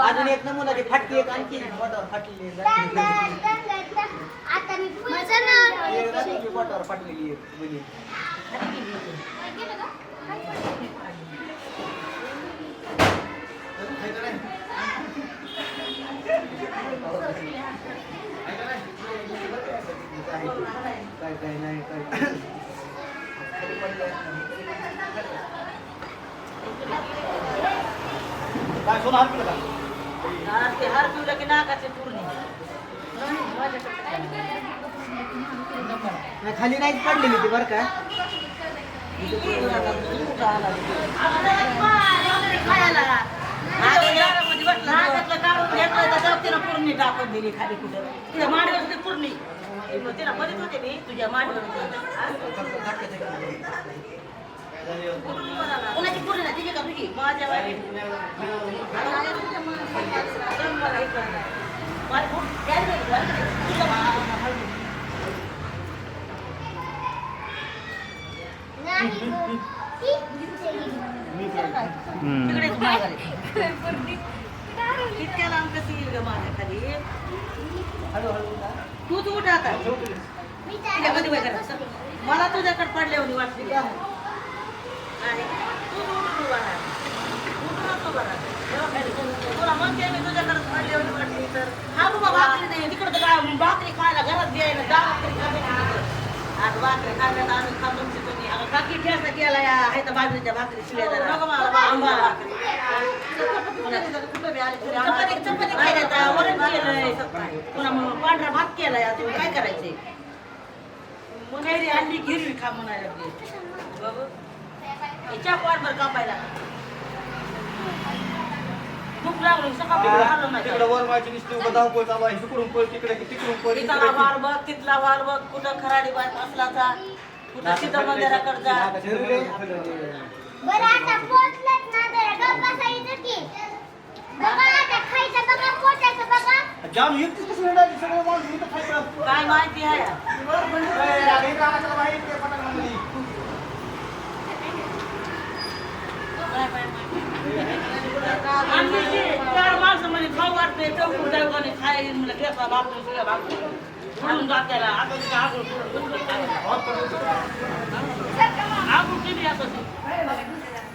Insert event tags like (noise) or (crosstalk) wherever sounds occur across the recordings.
अजून एक नमुना ते फाटकी एक आणखी बोटावर फाटलेली बोटावर फाटलेली. (laughs) काय काय नाही काय. काय सोनं का? ते हार पिवलं की नाकाचे पूर्ण. नाही, खाली नाही पडलेली ती बरं का. पूर्णी टाकून दिली खाली कुठं. तिला मांडीवर होती पूर्णी. तिला बरीच होते मी तुझ्या मांडीवर होती. कोणाची पूर्ण नाही तिची का तुझी माझ्या वाली. माझी पूर्ण- त्याला नाही, त्याला नाही. तुझ्या मा- तिकडेच माघारी. इतक्या लांब कशी येईल ग माझ्या खाली तू तू उठ आता तिला कधी वय करायचं? मला तुझ्याकडे पडल्यावर वाटली भाकरी नाही तिकडे तर काय भाकरी खायला घरात द्यायला दहा भाकरी खायला आज भाकरी खायला आम्ही खातो तुम्ही अगं काकी ठेसा केला या. आहे तर बाजरीच्या भाकरी पुन्हा मग पांढरा भात केलाय अजून काय करायचंय मग अंडी गिरवी खा म्हणायला याच्या बरोबर कापायला भूक लागली सकाळी खाल्लं नाही. वर माझी नुसती उभं धावपळ चालू आहे इकडून पळ तिकडे तिकडून पळ इथला वार बघ तिथला वार बघ कुठं खराडी बात कुठं सीता मंदिराकडे जा. बरं आता पोचलंच ना जरा. गप्पा सांगितलं की. बघा आता खायचं बघा पोटाचं बघा. जाम एकटीच कसं हिंडायची? सगळं माणूस इथं खायचं. काय माहिती आहे? ए, बाहेर. आम्ही जे चार माणसं म्हणजे खाऊ वाटते चौकून जाऊन खायला म्हणजे ठेसा भाकरी सगळ्या भाकरी म्हणून जात त्याला आता तिथे आगळ आगळ किती असं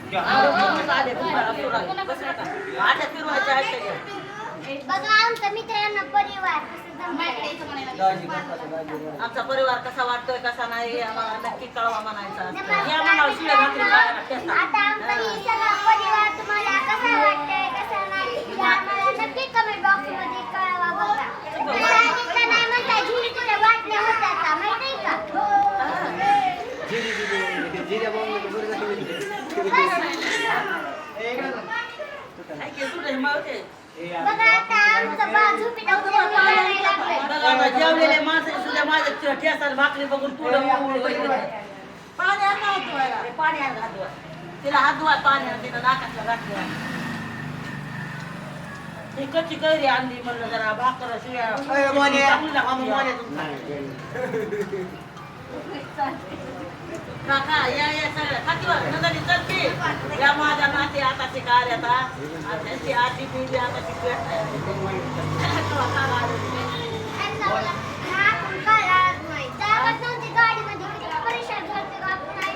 घ्या. आले बसलं का आठ्या फिरवायच्या आहेत त्या. बघा आमचा मित्रांना परिवार. आमचा परिवार कसा वाटतोय कसा नाही आम्हाला नक्की कळवा म्हणायचा आता आमचा ही सगळा परिवार तुम्हाला कसा वाटतंय कसा नाही हे आम्हाला नक्की कमेंट बॉक्समध्ये कळवा बघा सांगितलं नाही म्हणता झुणीच्या वाटण्या होतात का माहिती आहे का जिरी, जिरी, जिऱ्या बोंबलं तर बरं झालं. ए, इकडे जा. काय केलं तुझं मावते? ए, बघा आता आमचं बा झोपीत उठून बोलायला लागलंय. बघा आता जेवलेल्या माणसाने सुद्धा माझ्या ठेसाला भाकरी बघून पुढं उघड व्हायचं. पाणी आण ना हात धुवायला. हे पाणी आण हात धुवायला. तिला हात धुवाय पाणी आण, तिला नाकातलं घातलं. ही कच्ची कैरी आणली म्हणलं जरा भाकर शिव्या ए, मोने. चांगली लागते. मामा, मोने तुमचा. काका या या सगळ्या खातीवर नंदनी चलती या माझ्या नाते आताची कार आता आणि त्यांची आजी पिली आताची त्यांना बोला, "हा, आपण काय राहत नाही." जागाच नव्हती गाडीमध्ये. किती परेशान झालते का आपण नाही.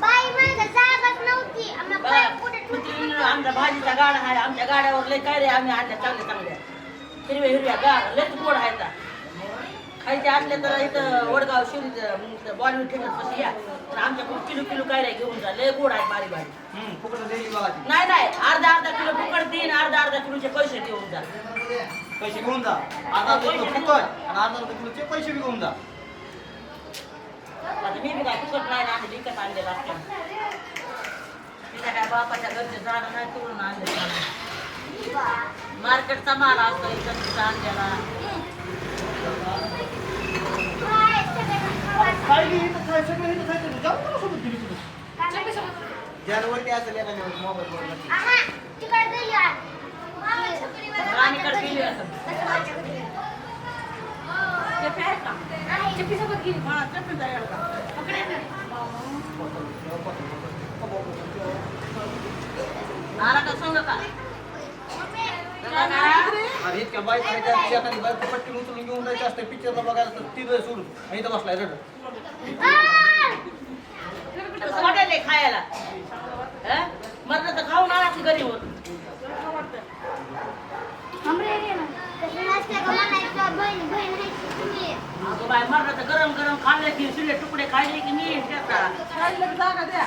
बाई माझं जागाच नव्हती आम्हाला काय कुठे ठेवते आमच्या भाजीचा गाडा आहे आमच्या गाड्यावर लय काय रे आम्ही आणल्या चांगल्या चांगल्या हिरव्या हिरव्या गाड लयच गोड आहे आता. खायचे आणले तर इथं वडगाव शिवरीत बॉलिवूड थिएटर पाशी या. तर आमच्याकडून किलो किलो काय घेऊन जा लय गोड आहे बारी बारी. नाही नाही अर्धा अर्धा किलो फुकट देईन अर्धा अर्धा किलोचे पैसे देऊन जा. पैसे घेऊन जा. अर्धा किलो फुकट आणि अर्धा किलोचे पैसे बी घेऊन जा. आता मी बी काय फुकट नाही ना विकत आणलेलं असतं तिच्या काय बापाच्या घरचे झाडं नाही तोडून आणले मार्केटचा माल असतो इथं तिथं आणलेला काय सगळं खावा- काय बी इथं खाय- सगळं इथं खायचं. जाऊ नका सोबत गेली तुम्ही. ज्यावरती असेल एखाद्या मोबाईल वर नक्की. आहा, तिकडे गेली आज. अरे इतक्या बाईक खायच्या शेताने बाईक पट्टी उचलून घेऊन जायचं असतं पिक्चरला बघायला तर तिथं सोडून. आणि इथं बसलाय वाटायलंय खायला. हं? मरलं तर खाऊन आला की घरी होत मरलं तर गरम गरम खाल्ले की शिले तुकडे खाल्ले की मी जागा द्या.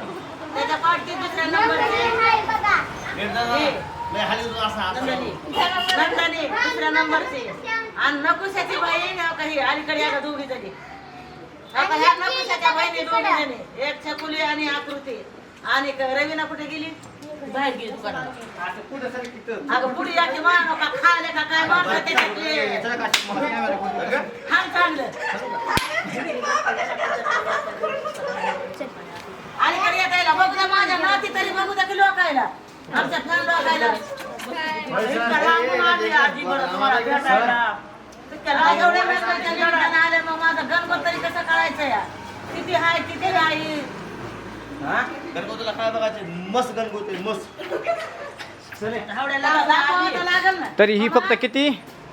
त्याच्या पाठची दुसऱ्या नंदनी नंदनी दुसऱ्या नंबरची आणि नकुशाची बहीण अहो काही अलीकडे या दोघी जणी का ह्या नकुशाच्या बहिणी दोघी जणी एक छकुली आणि आकृती आणि रवीना कुठे गेली बाहेर गेली दुकानात. अगं पुढे या की का खायला का काय मारलं त्याच्यातले हाल चांगलं अलीकडे येता येईल बघू द्या माझ्या नाती तरी बघू द्या की लोकायला आमच्या फॅन लोकायला इतका लांबून आली आजी बरं तुम्हाला भेटायला इतक्या लांब एवढ्या वेळेस नियोजन आले मग माझं गणपत तरी कसं काढायचं या? किती हाय किती नाही हा? गणगोतीला काय बघायचे? मस्त गणगोती मस्त. चले. एवढ्या लांब दाखवावं तर लागेल ना. तरी ही फक्त किती?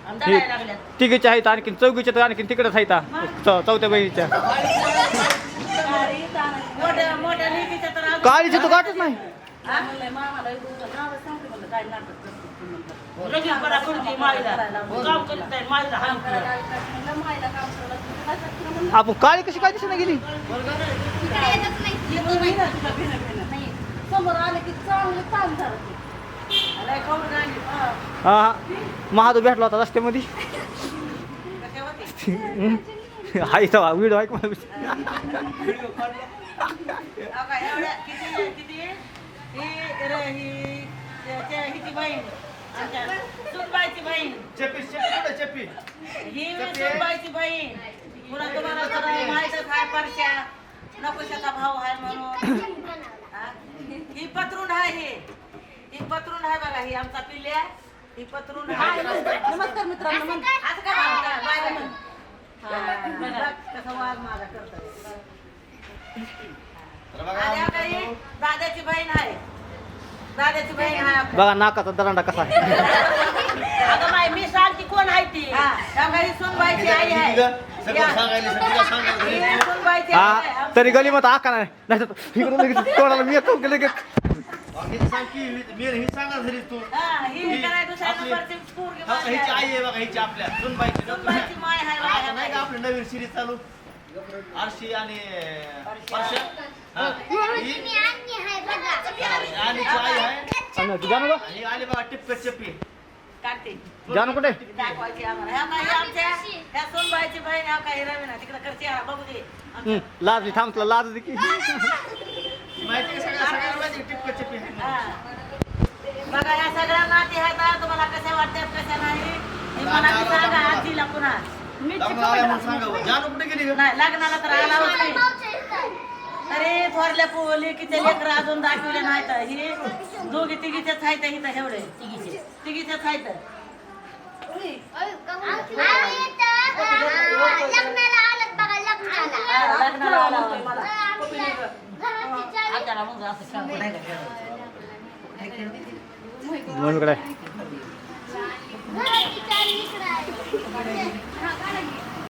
लागल्या तिघीच्या आहेत आणखीन चौघीच्या तर आणखीन तिकडेच आहेत चौ- चौथ्या बहिणीच्या. मोठ्या मोठ्या लेकीच्या तर अजून- काळीची तू गाठच नाही. हा? लगेच बरा करते माईला काम करीत आहे माईला हाण करत. आपण काळी कशी काय दिसत गेली इकडे येतच नाही समोर आले की चांगलं ताण झालं ते. लय खाऊन राहिली. हा. हा हा महादू भेटला होता रस्त्यामध्ये कशा होते? हाय तो व्हिडिओ ऐक मला (laughs) अहो काय एवढ्या किती किती ही र- ही त्या- हिची बहीण आमच्या सुनबाईची बहीण. चप्पी चप्पी कुठं चप्पी ही सुनबाईची बहीण. पुन्हा तुम्हाला तर माहीतच आहे परश्या? नकोशाचा भाऊ आहे म्हणून. हा? ही पत्रून आहे ही. ही पत्रून आहे बघा ही आमचा पिल्ल्या. ही पत्रून आहे. नमस्कार मित्रांनो असं काय म्हणता? बायला म्हण. हा, बघा, कसा वाघ माझा आणि ही दादाची बहीण आहे. दादाची बहीण आहे आपल्या. बघा नाकाचा दरांडा कसा आहे. अगं मी सांगते कोण आहे ती. हा. त्यामुळे ही सुनबाईची आई आहे. ही सुनबाईची आई आहे. हा तरी गली मत आका नाही. नाही तर इकडून लगेच तोंडाला मी येतो की लगेच? अगं, सांग की मी ही सांगा घरी तू. हा, ही ही काय दुसऱ्या आपली- नंबरची पोरगी माझी हिची आहे. आई आहे बघा हिची आपल्या सुनबाईची. सुनबाईची माय आहे बघा, आता नाही का आपली नवीन सिरीज चालू? आरशी आणि परश्या हा. ही? आणि आई आहे आणि तू जाणू का आणि आली बघा टिप्प चप्पी काढते जाणू कुठे? दाखवायची आम्हाला. ह्या काही आमच्या ह्या सोनबाईची बहीण ह्या काही रवीना तिकडे करते. हा, बघू दे. हं, लाज थांबतला लाज दे की. माहिती का सगळ्या माहिती आहे म्हणून. हा. बघा ह्या सगळ्या नाती आहेत ना, तुम्हाला कशा वाटतात कशा नाही? हे मला सांगा आजीला पुन्हा. लग्न आलं म्हणून सांगावं. जानू कुठे गेली ग? नाही लग्नाला तर आला होता मावशी येतात. अरे थोरल्या पोली की ते लेकर अजून दाखवले नाहीत ही दोघी तिघीच्याच आहेत इथं एवढे तिघीचे. इथं, आ, लग्नाला आलं बघा लग्नाला. हा, लग्नाला आला होता. चावी आपल्याला मग असं खेळायचं. नाही का खेळायचं? मम्मीकडे ઘરેથી ચાર નીકળાય.